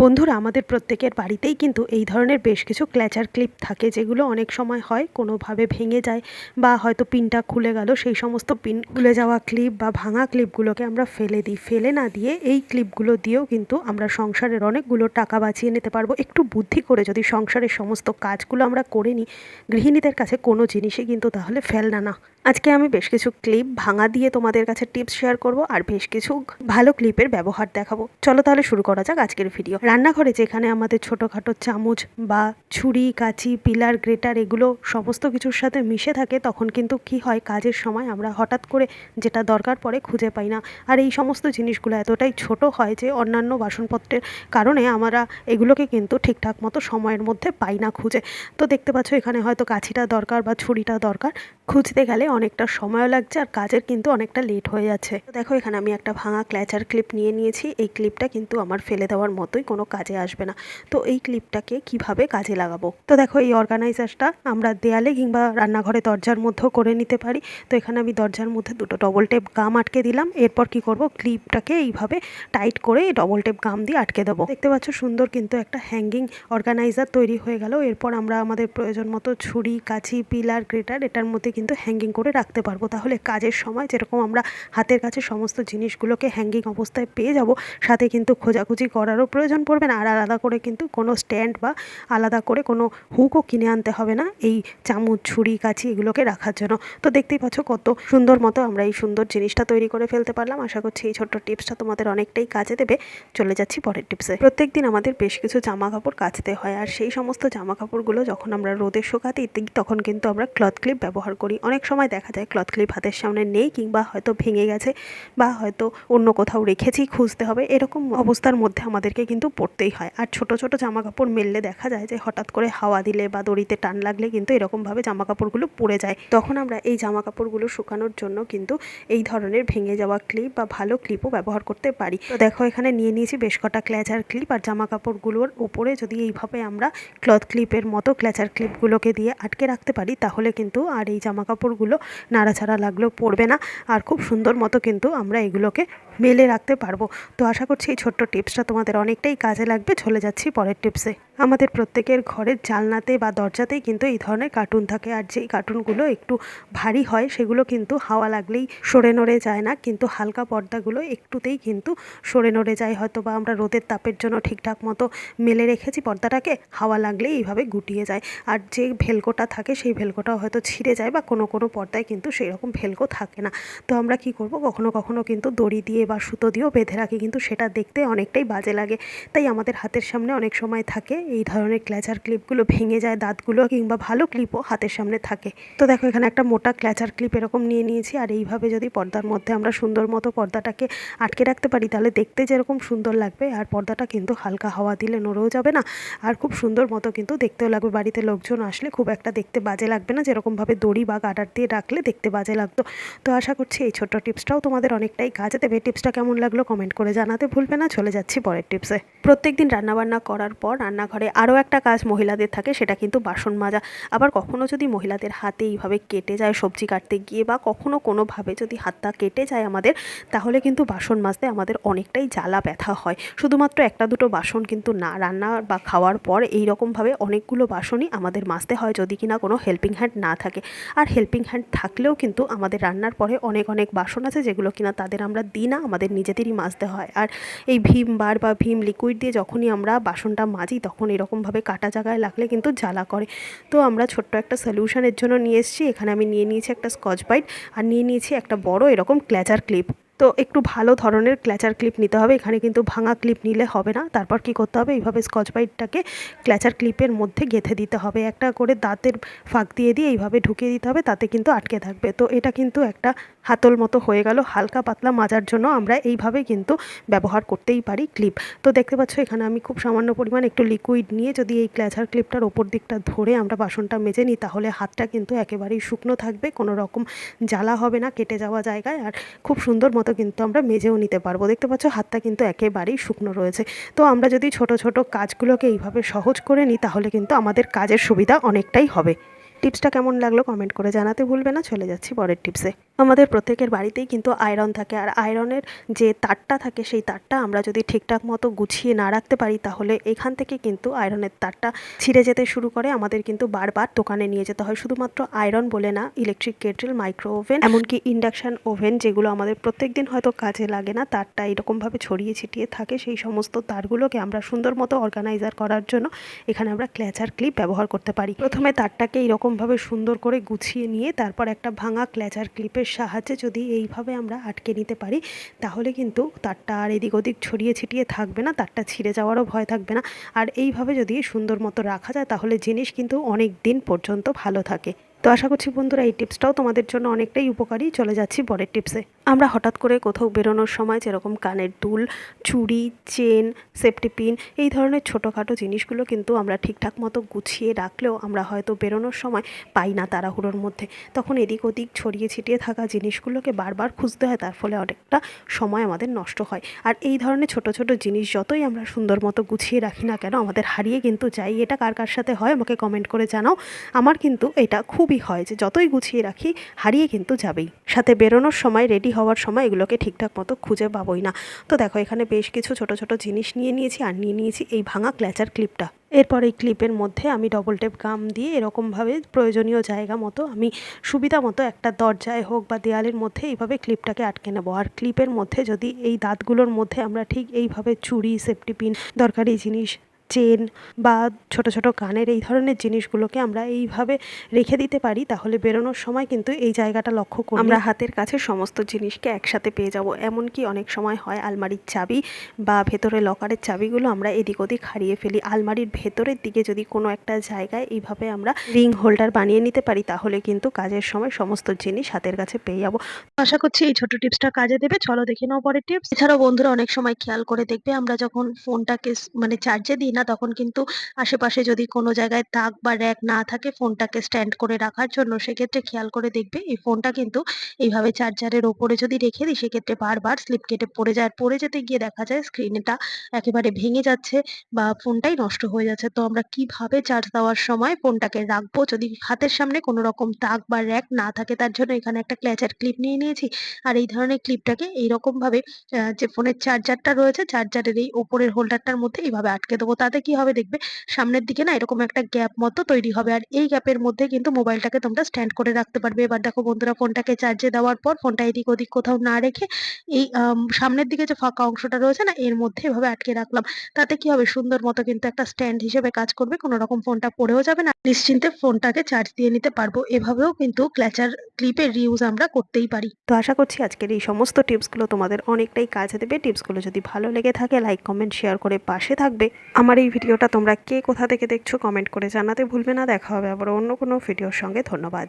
বন্ধুরা, আমাদের প্রত্যেকের বাড়িতেই কিন্তু এই ধরনের বেশ কিছু ক্ল্যাচার ক্লিপ থাকে, যেগুলো অনেক সময় হয় কোনোভাবে ভেঙে যায় বা হয়তো পিনটা খুলে গেল, সেই সমস্ত পিন খুলে যাওয়া ক্লিপ বা ভাঙা ক্লিপগুলোকে আমরা ফেলে দিই। ফেলে না দিয়ে এই ক্লিপগুলো দিয়েও কিন্তু আমরা সংসারের অনেকগুলো টাকা বাঁচিয়ে নিতে পারব। একটু বুদ্ধি করে যদি সংসারের সমস্ত কাজগুলো আমরা করে নিই, গৃহিণীদের কাছে কোনো জিনিসই কিন্তু তাহলে ফেলনা না। আজকে আমি বেশ কিছু ক্লিপ ভাঙা দিয়ে তোমাদের কাছে টিপস শেয়ার করব আর বেশ কিছু ভালো ক্লিপের ব্যবহার দেখাবো। চলো তাহলে শুরু করা যাক আজকের ভিডিও রান্নাঘরে যেখানে আমাদের ছোটোখাটো চামচ বা ছুরি, কাঁচি পিলার গ্রেটার এগুলো সমস্ত কিছুর সাথে মিশে থাকে, তখন কিন্তু কি হয়, কাজের সময় আমরা হঠাৎ করে যেটা দরকার পড়ে খুঁজে পাই না। আর এই সমস্ত জিনিসগুলো এতটাই ছোট হয় যে অন্যান্য বাসনপত্রের কারণে আমরা এগুলোকে কিন্তু ঠিকঠাক মতো সময়ের মধ্যে পাই না খুঁজে। তো দেখতে পাচ্ছ এখানে হয়তো কাছিটা দরকার বা ছুরিটা দরকার। খুঁজতে গেলে অনেকটা সময়ও লাগছে আর কাজের কিন্তু অনেকটা লেট হয়ে যাচ্ছে। দেখো, এখানে আমি একটা ভাঙা ক্ল্যাচার ক্লিপ নিয়ে নিয়েছি। এই ক্লিপটা কিন্তু আমার ফেলে দেওয়ার মতোই কোনো কাজে আসবে না। তো এই ক্লিপটাকে কীভাবে কাজে লাগাবো? তো দেখো, এই অর্গানাইজারটা আমরা দেয়ালে কিংবা রান্নাঘরে দরজার মধ্যেও করে নিতে পারি। তো এখানে আমি দরজার মধ্যে দুটো ডবল টেপ গাম আটকে দিলাম। এরপর কি করব? ক্লিপটাকে এইভাবে টাইট করে ডবল টেপ গাম দিয়ে আটকে দেবো। দেখতে পাচ্ছ, সুন্দর কিন্তু একটা হ্যাঙ্গিং অর্গানাইজার তৈরি হয়ে গেল। এরপর আমরা আমাদের প্রয়োজন মতো ছুরি কাছি পিলার গ্রেটার এটার মধ্যে কিন্তু হ্যাঙ্গিং করে রাখতে পারব। তাহলে কাজের সময় যেরকম আমরা হাতের কাছে সমস্ত জিনিসগুলোকে হ্যাঙ্গিং অবস্থায় পেয়ে যাব, সাথে কিন্তু খোঁজাখুঁজি করারও প্রয়োজন পড়বে না। আর আলাদা করে কিন্তু কোনো স্ট্যান্ড বা আলাদা করে কোনো হুকও কিনে আনতে হবে না এই চামচ, ছুরি কাছি এগুলোকে রাখার জন্য। তো দেখতেই পাচ্ছ কত সুন্দর মতো আমরা এই সুন্দর জিনিসটা তৈরি করে ফেলতে পারলাম। আশা করছি এই ছোট্ট টিপসটা তোমাদের অনেকটাই কাজে দেবে। চলে যাচ্ছি পরের টিপসে। প্রত্যেক দিন আমাদের বেশ কিছু জামা কাপড় কাচতে হয় আর সেই সমস্ত জামা কাপড়গুলো যখন আমরা রোদে শুকাতে দিই তখন কিন্তু আমরা ক্লথ ক্লিপ ব্যবহার করি। অনেক সময় দেখা যায় ক্লথ ক্লিপ হাতের সামনে নেই কিংবা হয়তো ভেঙে গেছে বা হয়তো অন্য কোথাও রেখেছি, খুঁজতে হবে। এরকম অবস্থার মধ্যে আমাদেরকে কিন্তু পড়তেই হয়। আর ছোট ছোট জামা কাপড় মেললে দেখা যায় যে হঠাৎ করে হাওয়া দিলে বা দড়িতে টান লাগলে কিন্তু এরকমভাবে জামা কাপড়গুলো পড়ে যায়। তখন আমরা এই জামা কাপড়গুলো শুকানোর জন্য কিন্তু এই ধরনের ভেঙে যাওয়া ক্লিপ বা ভালো ক্লিপও ব্যবহার করতে পারি। তো দেখো, এখানে নিয়ে নিয়েছি বেশ কটা ক্ল্যাচার ক্লিপ আর জামা কাপড়গুলোর উপরে যদি এইভাবে আমরা ক্লথ ক্লিপের মতো ক্ল্যাচার ক্লিপগুলোকে দিয়ে আটকে রাখতে পারি, তাহলে কিন্তু আর এই জামা কাপড়গুলো নাড়াচাড়া লাগলেও পড়বে না। আর খুব সুন্দর মতো কিন্তু আমরা এগুলোকে মেলে রাখতে পারব। তো আশা করছি এই ছোট্ট টিপসটা তোমাদের অনেকটাই কাজে লাগবে। চলে যাচ্ছি পরের টিপসে। আমাদের প্রত্যেকের ঘরের জালনাতে বা দরজাতেই কিন্তু এই ধরনের কার্টুন থাকে। আর যেই কার্টুনগুলো একটু ভারী হয়, সেগুলো কিন্তু হাওয়া লাগলেই সরে নড়ে যায় না। কিন্তু হালকা পর্দাগুলো একটুতেই কিন্তু সরে নড়ে যায়। হয়তো বা আমরা রোদের তাপের জন্য ঠিকঠাক মতো মেলে রেখেছি পর্দাটাকে, হাওয়া লাগলেই এইভাবে গুটিয়ে যায়। আর যে ভেলকোটা থাকে, সেই ভেলকোটাও হয়তো ছিঁড়ে যায় বা কোনো কোনো পর্দায় কিন্তু সেই রকম ভেলকো থাকে না। তো আমরা কি করব? কখনো কখনো কিন্তু দড়ি দিয়ে বা সুতো দিয়েও বেঁধে রাখি, কিন্তু সেটা দেখতে অনেকটাই বাজে লাগে। তাই আমাদের হাতের সামনে অনেক সময় থাকে, এই ধরনের ক্ল্যাচার ক্লিপগুলো ভেঙে যায় দাঁতগুলো কিংবা ভালো ক্লিপও হাতের সামনে থাকে। তো দেখো, এখানে একটা মোটা ক্ল্যাচার ক্লিপ এরকম নিয়ে নিয়েছি, আর এইভাবে যদি পর্দার মধ্যে আমরা সুন্দর মতো পর্দাটাকে আটকে রাখতে পারি, তাহলে দেখতে যেরকম সুন্দর লাগবে, আর পর্দাটা কিন্তু হালকা হাওয়া দিলে নড়েও যাবে না, আর খুব সুন্দর মতো কিন্তু দেখতেও লাগবে। বাড়িতে লোকজন আসলে খুব একটা দেখতে বাজে লাগবে না, যেরকমভাবে দড়ি বা গাডার দিয়ে রাখলে দেখতে বাজে লাগতো। তো আশা করছি এই ছোট্ট টিপসটাও তোমাদের অনেকটাই কাজে দেবে। টিপসটা কেমন লাগল কমেন্ট করে জানাতে ভুলবে না, চলে যাচ্ছি পরের টিপসে প্রত্যেক দিন রান্নাবান্না করার পর রান্নাঘরে আরও একটা কাজ মহিলাদের থাকে, সেটা কিন্তু বাসন মাজা। আবার কখনও যদি মহিলাদের হাতে এইভাবে কেটে যায় সবজি কাটতে গিয়ে বা কখনও কোনোভাবে যদি হাতটা কেটে যায় আমাদের, তাহলে কিন্তু বাসন মাজতে আমাদের অনেকটাই জ্বালা ব্যথা হয়। শুধুমাত্র একটা দুটো বাসন কিন্তু না, রান্না বা খাওয়ার পর এই রকমভাবে অনেকগুলো বাসনই আমাদের মাজতে হয় যদি কিনা কোনো হেল্পিং হ্যান্ড না থাকে। আর হেল্পিং হ্যান্ড থাকলেও কিন্তু আমাদের রান্নার পরে অনেক অনেক বাসন আছে যেগুলো কিনা তাদের আমরা দিই না আমাদের নিজেদেরই মাজতে হয়। আর এই ভীম বার বা ভীম লিকুইড দিয়ে যখনই আমরা বাসনটা মাজি, তখন এরকমভাবে কাটা জায়গায় লাগলে কিন্তু জ্বালা করে। তো আমরা ছোট্ট একটা সলিউশনের জন্য নিয়ে এসেছি। এখানে আমি নিয়ে নিয়েছি একটা স্কচ বাইট আর নিয়ে নিয়েছি একটা বড় এরকম ক্ল্যাচার ক্লিপ তো একটু ভালো ধরনের ক্ল্যাচার ক্লিপ নিতে হবে। এখানে কিন্তু ভাঙা ক্লিপ নিলে হবে না। তারপর কি করতে হবে? এইভাবে স্কচ বাইটটাকে ক্ল্যাচার ক্লিপের মধ্যে গেঁথে দিতে হবে। একটা করে দাঁতের ফাঁক দিয়ে দিয়ে এইভাবে ঢুকিয়ে দিতে হবে। তাতে কিন্তু আটকে থাকবে। তো এটা কিন্তু একটা হাতল মতো হয়ে গেল। হালকা পাতলা মাজার জন্য আমরা এইভাবে কিন্তু ব্যবহার করতেই পারি ক্লিপ তো দেখতে পাচ্ছ, এখানে আমি খুব সামান্য পরিমাণ একটু লিকুইড নিয়ে যদি এই ক্ল্যাচার ক্লিপটার ওপর দিকটা ধরে আমরা বাসনটা মেজে নিই, তাহলে হাতটা কিন্তু একেবারেই শুকনো থাকবে। কোনো রকম জ্বালা হবে না, কেটে যাওয়া জায়গায়। আর খুব সুন্দর মতো কিন্তু আমরা মেজেও নিতে পারব। দেখতে পাচ্ছ, হাতটা কিন্তু একেবারেই শুকনো রয়েছে। তো আমরা যদি ছোট ছোট কাজগুলোকে এইভাবে সহজ করে নিই, তাহলে কিন্তু আমাদের কাজের সুবিধা অনেকটাই হবে। টিপসটা কেমন লাগল কমেন্ট করে জানাতে ভুলবে না। চলে যাচ্ছি পরের টিপসে। আমাদের প্রত্যেকের বাড়িতেই কিন্তু আয়রন থাকে। আর আয়রনের যে তারটা থাকে, সেই তারটা আমরা যদি ঠিকঠাক মতো গুছিয়ে না রাখতে পারি, তাহলে এখান থেকে কিন্তু আয়রনের তারটা ছিঁড়ে যেতে শুরু করে। আমাদের কিন্তু বারবার দোকানে নিয়ে যেতে হয়। শুধুমাত্র আয়রন বলে না ইলেকট্রিক কেটেল মাইক্রো ওভেন এমনকি ইন্ডাকশান ওভেন যেগুলো আমাদের প্রত্যেক দিন হয়তো কাজে লাগে না, তারটা এরকমভাবে ছড়িয়ে ছিটিয়ে থাকে। সেই সমস্ত তারগুলোকে আমরা সুন্দর মতো অর্গানাইজার করার জন্য এখানে আমরা ক্ল্যাচার ক্লিপ ব্যবহার করতে পারি। প্রথমে তারটাকে এইরকমভাবে সুন্দর করে গুছিয়ে নিয়ে, তারপর একটা ভাঙা ক্ল্যাচার ক্লিপের সাহায্যে যদি এইভাবে আমরা আটকে নিতে পারি, তাহলে কিন্তু তারটা আর এদিক ওদিক ছড়িয়ে ছিটিয়ে থাকবে না, তারটা ছিঁড়ে যাওয়ারও ভয় থাকবে না। আর এইভাবে যদি সুন্দর মতো রাখা যায়, তাহলে জিনিস কিন্তু অনেক দিন পর্যন্ত ভালো থাকে। তো আশা করছি বন্ধুরা এই টিপসটাও তোমাদের জন্য অনেকটাই উপকারী চলে যাচ্ছি পরের টিপসে। আমরা হঠাৎ করে কোথাও বেরোনোর সময় যেরকম কানের দুল, চুড়ি, চেন, সেফটি পিন এই ধরনের ছোটোখাটো জিনিসগুলো কিন্তু আমরা ঠিকঠাক মতো গুছিয়ে রাখলেও আমরা হয়তো বেরোনোর সময় পাই না তাড়াহুড়োর মধ্যে। তখন এদিক ওদিক ছড়িয়ে ছিটিয়ে থাকা জিনিসগুলোকে বারবার খুঁজতে হয়, তার ফলে অনেকটা সময় আমাদের নষ্ট হয়। আর এই ধরনের ছোট ছোট জিনিস যতই আমরা সুন্দর মতো গুছিয়ে রাখি না কেন, আমাদের হারিয়ে কিন্তু যাই। এটা কার কার সাথে হয় আমাকে কমেন্ট করে জানাও। আমার কিন্তু এটা খুবই হয় যে যতই গুছিয়ে রাখি, হারিয়ে কিন্তু যাবেই। সাথে বেরোনোর সময় রেডি হওয়ার সময় এগুলোকে ঠিকঠাক মতো খুঁজে পাবোই না। তো দেখো, এখানে বেশ কিছু ছোট ছোট জিনিস নিয়ে নিয়েছি আর নিয়ে নিয়েছি এই ভাঙা ক্ল্যাচার ক্লিপটা এরপর এই ক্লিপের মধ্যে আমি ডবল টেপ গাম দিয়ে এরকমভাবে প্রয়োজনীয় জায়গা মতো আমি সুবিধা মতো একটা দরজায় হোক বা দেয়ালের মধ্যে এইভাবে ক্লিপটাকে আটকে নেব। আর ক্লিপের মধ্যে যদি এই দাঁতগুলোর মধ্যে আমরা ঠিক এইভাবে চুড়ি সেফটি পিন দরকারি জিনিস চেন বা ছোট ছোট কানের এই ধরনের জিনিসগুলোকে আমরা এইভাবে রেখে দিতে পারি, তাহলে বেরোনোর সময় কিন্তু এই জায়গাটা লক্ষ্য করি আমরা হাতের কাছে সমস্ত জিনিসকে একসাথে পেয়ে যাব। এমনকি অনেক সময় হয় আলমারির চাবি বা ভেতরে লকারের চাবিগুলো আমরা এদিক ওদিক হারিয়ে ফেলি। আলমারির ভেতরের দিকে যদি কোনো একটা জায়গায় এইভাবে আমরা রিং হোল্ডার বানিয়ে নিতে পারি, তাহলে কিন্তু কাজের সময় সমস্ত জিনিস হাতের কাছে পেয়ে যাব। আশা করছি এই ছোট টিপসটা কাজে দেবে। চলো দেখে নাও পরের টিপস। এছাড়াও বন্ধুরা অনেক সময় খেয়াল করে দেখবে, আমরা যখন ফোনটাকে মানে চার্জে দিই না তখন কিন্তু আশেপাশে যদি কোনো জায়গায় তাক বা র্যাক না থাকে ফোনটাকে স্ট্যান্ড করে রাখার জন্য সেক্ষেত্রে খেয়াল করে দেখবে এই ফোনটা কিন্তু এইভাবে চার্জারের ওপরে যদি রেখে দিই সেক্ষেত্রে বারবার স্লিপ কেটে পড়ে যায়। পড়ে যেতে গিয়ে দেখা যায় স্ক্রিনটা একেবারে ভেঙে যাচ্ছে বা ফোনটাই নষ্ট হয়ে যাচ্ছে। তো আমরা কীভাবে চার্জ দেওয়ার সময় ফোনটাকে রাখব? যদি হাতের সামনে কোনো রকম তাক বা র্যাক না থাকে তার জন্য এখানে একটা ক্ল্যাচার ক্লিপ নিয়ে নিয়েছি। আর এই ধরনের ক্লিপটাকে এইরকম ভাবে আহ, যে ফোনের চার্জারটা রয়েছে চার্জারের এই ওপরের হোল্ডারটার মধ্যে এইভাবে আটকে দেবো। তাতে কি হবে দেখবে? সামনের দিকে না এরকম একটা গ্যাপ মতো তৈরি হবে। আর এই গ্যাপের মধ্যে কিন্তু মোবাইলটাকে তোমরা স্ট্যান্ড করে রাখতে পারবে। এবার দেখো বন্ধুরা ফোনটাকে চার্জে দেওয়ার পর ফোনটা এদিক ওদিক কোথাও না রেখে এই সামনের দিকে যে ফাঁকা অংশটা রয়েছে না, এর মধ্যে এভাবে আটকে রাখলাম। তাতে কি হবে? সুন্দর মতো কিন্তু একটা স্ট্যান্ড হিসেবে কাজ করবে। কোনো রকম ফোনটা পড়েও যাবে না। নিশ্চিন্তে ফোনটাকে চার্জ দিয়ে নিতে পারব। এভাবেও কিন্তু ক্ল্যাচার ক্লিপের রিউজ আমরা করতেই পারি। তো আশা করছি আজকের এই সমস্ত টিপসগুলো তোমাদের অনেকটাই কাজে দেবে। টিপসগুলো যদি ভালো লেগে থাকে লাইক কমেন্ট শেয়ার করে পাশে থাকবে। আমার এই ভিডিওটা তোমরা কে কোথা থেকে দেখছ কমেন্ট করে জানাতে ভুলবে না। দেখা হবে আবার অন্য কোনো ভিডিওর সঙ্গে। ধন্যবাদ।